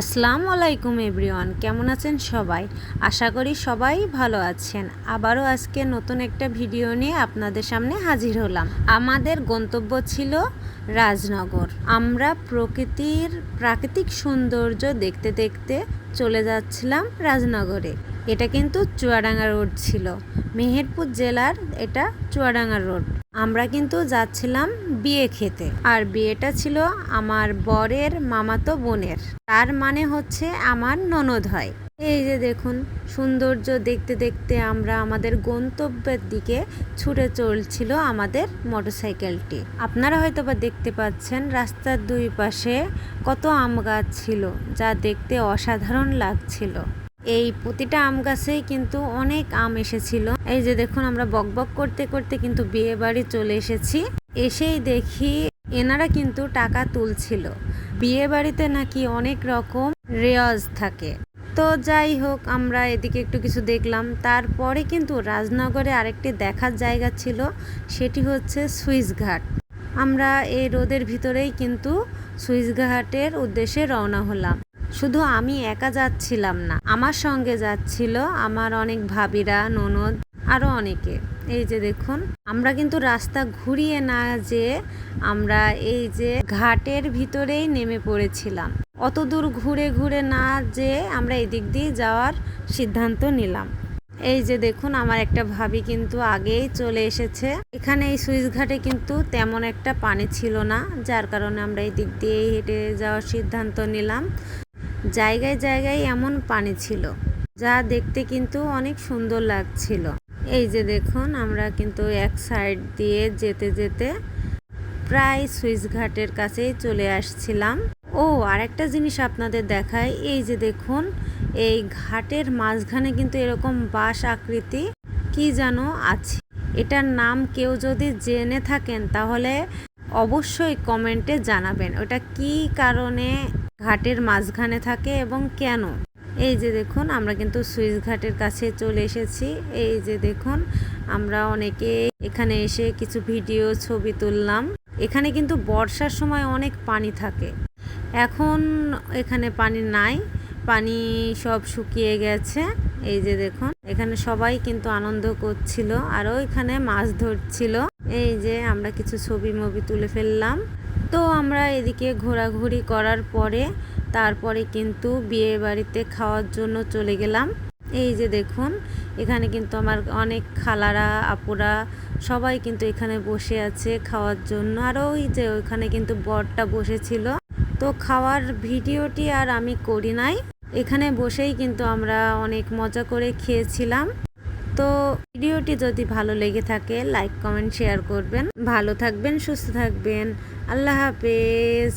আসসালামু আলাইকুম এভরিওয়ান, কেমন আছেন সবাই? আশা করি সবাই ভালো আছেন। আবারও আজকে নতুন একটা ভিডিও নিয়ে আপনাদের সামনে হাজির হলাম। আমাদের গন্তব্য ছিল রাজনগর। আমরা প্রকৃতির প্রাকৃতিক সৌন্দর্য দেখতে দেখতে চলে যাচ্ছিলাম রাজনগরে। এটা কিন্তু চুয়াডাঙ্গা রোড ছিল। মেহেরপুর জেলার এটা চুয়াডাঙ্গা রোড। আমরা কিন্তু যাচ্ছিলাম বিয়ে খেতে। আর বিয়েটা ছিল আমার বরের মামাতো বোনের। তার মানে হচ্ছে আমার ননদ হয়। এই যে দেখুন, সৌন্দর্য দেখতে দেখতে আমরা আমাদের গন্তব্যের দিকে ছুটে চলছিল আমাদের মোটরসাইকেলটি। আপনারা হয়তো বা দেখতে পাচ্ছেন রাস্তার দুই পাশে কত আম গাছ ছিল, যা দেখতে অসাধারণ লাগছিল। এই প্রতিটা আম গাছেই কিন্তু অনেক আম এসেছিল। এই যে দেখুন, আমরা বকবক করতে করতে কিন্তু বিয়ে বাড়ি চলে এসেছি। এসেই দেখি এনারা কিন্তু টাকা তুলছিল। বিয়ে বাড়িতে নাকি অনেক রকম রেওয়াজ থাকে। তো যাই হোক, আমরা এদিকে একটু কিছু দেখলাম। তারপরে কিন্তু রাজনগরে আরেকটি দেখার জায়গা ছিল, সেটি হচ্ছে সুইস ঘাট। আমরা এই রোদের ভিতরেই কিন্তু সুইস ঘাটের উদ্দেশ্যে রওনা হলাম। শুধু আমি একা যাচ্ছিলাম না, আমার সঙ্গে যাচ্ছিল আমার অনেক ভাবিরা, ননদ আরও অনেকে। এই যে দেখুন, আমরা কিন্তু রাস্তা ঘুরিয়ে না যে আমরা এই যে ঘাটের ভিতরেই নেমে পড়েছিলাম। অত দূর ঘুরে ঘুরে না যে আমরা এদিক দিয়ে যাওয়ার সিদ্ধান্ত নিলাম। এই যে দেখুন, আমার একটা ভাবি কিন্তু আগেই চলে এসেছে। এখানে এই সুইচ ঘাটে কিন্তু তেমন একটা পানি ছিল না, যার কারণে আমরা এই দিক দিয়ে হেঁটে যাওয়ার সিদ্ধান্ত নিলাম। জায়গায় জায়গায় এমন পানি ছিল, যা দেখতে কিন্তু অনেক সুন্দর লাগছিল। এই যে দেখুন, আমরা কিন্তু এক সাইড দিয়ে যেতে যেতে প্রায় সুইচ ঘাটের কাছেই চলে আসছিলাম। ও, আরেকটা জিনিস আপনাদের দেখায় এই যে দেখুন, এই ঘাটের মাঝখানে কিন্তু এরকম বাঁশ আকৃতি। কি যেন আছে। এটার নাম কেউ যদি জেনে থাকেন, তাহলে অবশ্যই কমেন্টে জানাবেন। ওটা কি কারণে ঘাটের মাঝখানে থাকে এবং কেন? এই যে দেখুন, আমরা কিন্তু সুইচ ঘাটের কাছে চলে এসেছি। এই যে দেখুন, আমরা অনেকে এখানে এসে কিছু ভিডিও, ছবি তুললাম। এখানে কিন্তু বর্ষার সময় অনেক পানি থাকে। এখন এখানে পানি নাই, পানি সব শুকিয়ে গেছে। এই যে দেখুন, এখানে সবাই কিন্তু আনন্দ করছিল আরও এখানে মাছ ধরছিল। এই যে আমরা কিছু ছবি মবি তুলে ফেললাম। তো আমরা এদিকে ঘোরাঘুরি করার পরে তারপরে কিন্তু বিয়ে বাড়িতে খাওয়ার জন্য চলে গেলাম। এই যে দেখুন, এখানে কিন্তু আমার অনেক খালারা, আপুরা সবাই কিন্তু এখানে বসে আছে খাওয়ার জন্য। আর ওই যে ওইখানে কিন্তু বরটা বসেছিল। তো খাওয়ার ভিডিওটি আর আমি করি নাই। এখানে বসেই কিন্তু আমরা অনেক মজা করে খেয়েছিলাম। তো ভিডিওটি যদি ভালো লেগে থাকে, লাইক, কমেন্ট, শেয়ার করবেন। ভালো থাকবেন, সুস্থ থাকবেন। আল্লাহ হাফেজ।